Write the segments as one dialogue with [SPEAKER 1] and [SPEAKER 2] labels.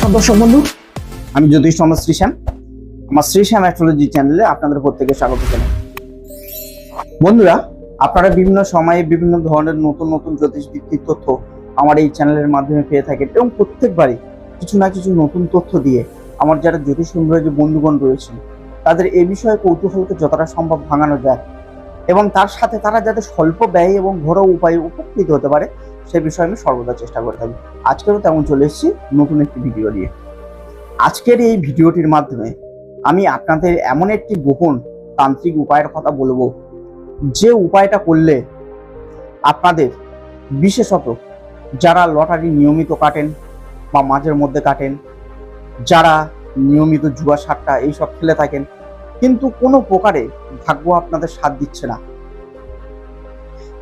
[SPEAKER 1] দর্শক বন্ধু। আমি জ্যোতিষ সমাজ শ্রীশ্যাম আমার শ্রীশ্যাম অ্যাস্ট্রোলজি চ্যানেলে আপনাদের প্রত্যেকে স্বাগত জানাই। বন্ধুরা, আপনারা বিভিন্ন সময়ে বিভিন্ন ধরনের নতুন নতুন জ্যোতিষ ভিত্তিক তথ্য আমার এই চ্যানেলের মাধ্যমে পেয়ে থাকেন এবং প্রত্যেকবারই কিছু না কিছু নতুন তথ্য দিয়ে আমার যারা জ্যোতিষ যে বন্ধুগণ রয়েছেন, তাদের এই বিষয়ে কৌতূহলকে যতটা সম্ভব ভাঙানো যায় এবং তার সাথে তারা যাতে স্বল্প ব্যয় এবং ঘরোয়া উপায়ে উপকৃত হতে পারে সে বিষয়ে আমি সর্বদা চেষ্টা করে থাকি। আজকেরও তেমন চলে এসেছি, নতুন একটি ভিডিও নিয়ে। আজকের এই ভিডিওটির মাধ্যমে আমি আপনাদের এমন একটি গোপন তান্ত্রিক উপায়ের কথা বলব। যে উপায়টা করলে আপনাদের, বিশেষত যারা লটারি নিয়মিত কাটেন বা মাঝের মধ্যে কাটেন, যারা নিয়মিত জুয়া সাট্টা এইসব খেলে থাকেন, কিন্তু কোনো প্রকারে ভাগ্য আপনাদের সাথ দিচ্ছে না।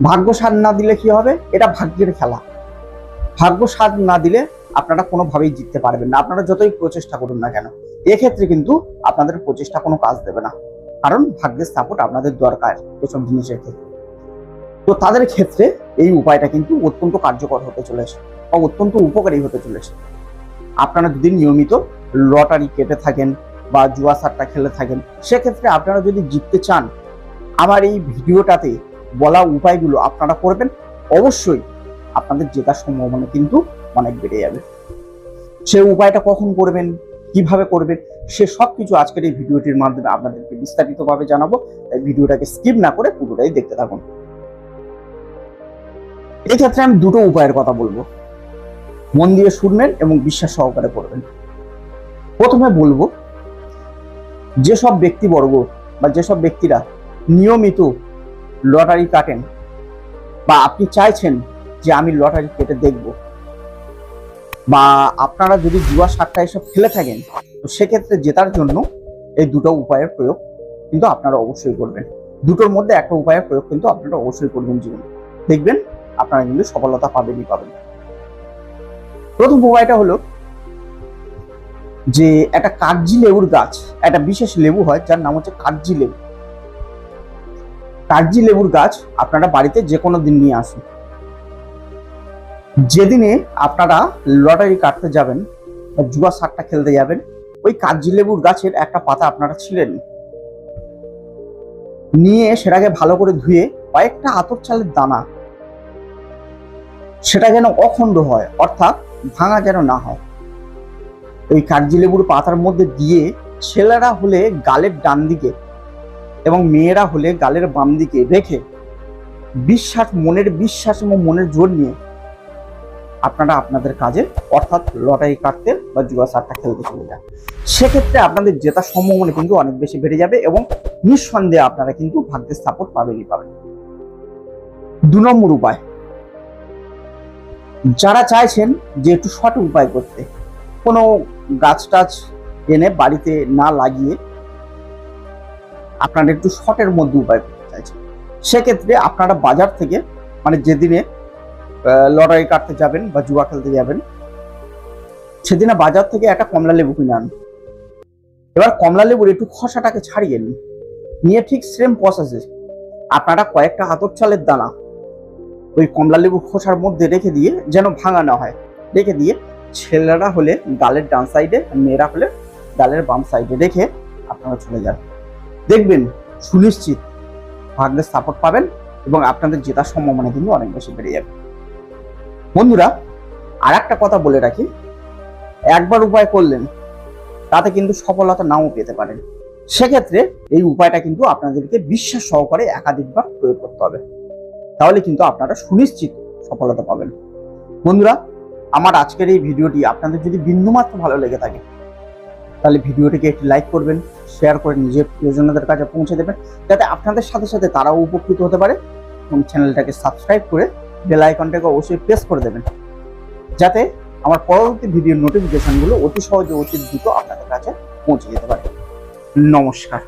[SPEAKER 1] ভাগ্য সাথ না দিলে কি হবে? এটা ভাগ্যের খেলা। ভাগ্য সাথ না দিলে আপনারা কোনোভাবেই জিততে পারবেন না। আপনারা যতই প্রচেষ্টা করুন না কেন, এক্ষেত্রে কিন্তু আপনাদের প্রচেষ্টা কোনো কাজ দেবে না। কারণ ভাগ্যের সাপোর্ট আপনাদের দরকার এসব জিনিসের ক্ষেত্রে। তো তাদের ক্ষেত্রে এই উপায়টা কিন্তু অত্যন্ত কার্যকর হতে চলেছে বা অত্যন্ত উপকারী হতে চলেছে। আপনারা যদি নিয়মিত লটারি কেটে থাকেন বা জুয়া সাট্টা খেলে থাকেন, সেক্ষেত্রে আপনারা যদি জিততে চান, আমার এই ভিডিওটাতে বলা উপায়গুলো আপনারা করবেন, অবশ্যই আপনাদের জেতার সম্ভাবনা কিন্তু অনেক বেড়ে যাবে। সে উপায়টা কখন করবেন, কীভাবে করবেন, সে সব কিছু আজকের এই ভিডিওটির মাধ্যমে আপনাদেরকে বিস্তারিতভাবে জানাব, তাই ভিডিওটাকে স্কিপ না করে পুরোটাই দেখতে থাকুন। এই ক্ষেত্রে আমি দুটো উপায়ের কথা বলব। মন দিয়ে শুনবেন এবং বিশ্বাস সহকারে করবেন। প্রথমে বলব, যেসব ব্যক্তিবর্গ বা যেসব ব্যক্তিরা নিয়মিত লটারি কাটেন। বা আপনি চাইছেন যে আমি লটারি কেটে দেখব। বা আপনারা যদি জুয়া সাতটা এসব খেলে থাকেন, তো সেক্ষেত্রে জেতার জন্য এই দুটো উপায়ের প্রয়োগ কিন্তু আপনারা অবশ্যই করবেন। দুটোর মধ্যে একটা উপায়ের প্রয়োগ কিন্তু আপনারা অবশ্যই করবেন জীবনে। দেখবেন আপনারা কিন্তু সফলতা পাবেনই পাবেন। প্রথম উপায়টা হলো যে একটা কাগজি লেবুর গাছ, একটা বিশেষ লেবু হয় যার নাম হচ্ছে কাগজি লেবু। কাগজি লেবুর গাছ আপনারা বাড়িতে যে কোনো দিন নিয়ে আসুন। যেদিনে আপনারা লটারি কাটতে যাবেন বা জুয়া সাতটা খেলতে যাবেন, ওই কাগজি লেবুর গাছের একটা পাতা আপনারা ছিলেন নিয়ে সেটাকে ভালো করে ধুয়ে কয়েকটা আতর চালের দানা, সেটা যেন অখণ্ড হয়, অর্থাৎ ভাঙা যেন না হয়। ওই কাগজি লেবুর পাতার মধ্যে দিয়ে ছেলেরা হলে গালের ডান দিকে এবং মেয়েরা হলে গালের বাম দিকে রেখে বিশ্বাস, মনের বিশ্বাস এবং মনের জোর নিয়ে আপনারা আপনাদের কাজে, অর্থাৎ লটারি কাটতে বা জুয়া সারটা খেলতে চলে যান। সেক্ষেত্রে আপনাদের জেতার সম্ভাবনা কিন্তু অনেক বেশি বেড়ে যাবে এবং নিঃসন্দেহে আপনারা কিন্তু ভাগ্যের সাপোর্ট পাবেনই পাবেন। দু নম্বর উপায়। যারা চাইছেন যে একটু শর্ট উপায় করতে, কোনো গাছ টাছ এনে বাড়িতে না লাগিয়ে আপনারা একটু শর্টের মধ্যে উপায় করতে চাইছেন। সেক্ষেত্রে আপনারা বাজার থেকে মানে যেদিনে লটারি কাটতে যাবেন বা জুয়া খেলতে যাবেন, সেদিনে বাজার থেকে একটা কমলা লেবু কিনে আন এবার কমলা লেবুর একটু খসাটাকে ছাড়িয়ে নিন। নিয়ে ঠিক সেম প্রসেসে আপনারা কয়েকটা আতর চালের দানা, ওই কমলা লেবুর খোসার মধ্যে রেখে দিয়ে যেন ভাঙা না হয়, রেখে দিয়ে ছেলেরা হলে গালের ডান সাইডে মেয়েরা হলে গালের বাম সাইডে রেখে আপনারা চলে যান। দেখবেন, সুনিশ্চিত ভাগ্যের সাপোর্ট পাবেন এবং আপনাদের জেতার সম্ভাবনা কিন্তু অনেক বেশি বেড়ে যাবে। বন্ধুরা আর একটা কথা বলে রাখি, একবার উপায় করলেন, তাতে কিন্তু সফলতা নাও পেতে পারেন। সেক্ষেত্রে এই উপায়টা কিন্তু আপনাদেরকে বিশ্বাস সহকারে একাধিকবার প্রয়োগ করতে হবে। তাহলে কিন্তু আপনারা সুনিশ্চিত সফলতা পাবেন। বন্ধুরা, আমার আজকের এই ভিডিওটি আপনাদের যদি বিন্দুমাত্র ভালো লেগে থাকে, তাহলে ভিডিওটিকে একটি লাইক করবেন শেয়ার করে নিজের প্রিয়জনদের কাছে পৌঁছে দেবেন। যাতে আপনাদের সাথে সাথে তারাও উপকৃত হতে পারে এবং চ্যানেলটাকে সাবস্ক্রাইব করে বেল আইকনটাকে অবশ্যই প্রেস করে দেবেন। যাতে আমার পরবর্তী ভিডিওর নোটিফিকেশনগুলো অতি সহজে অতি দ্রুত আপনাদের কাছে পৌঁছে যেতে পারে। নমস্কার।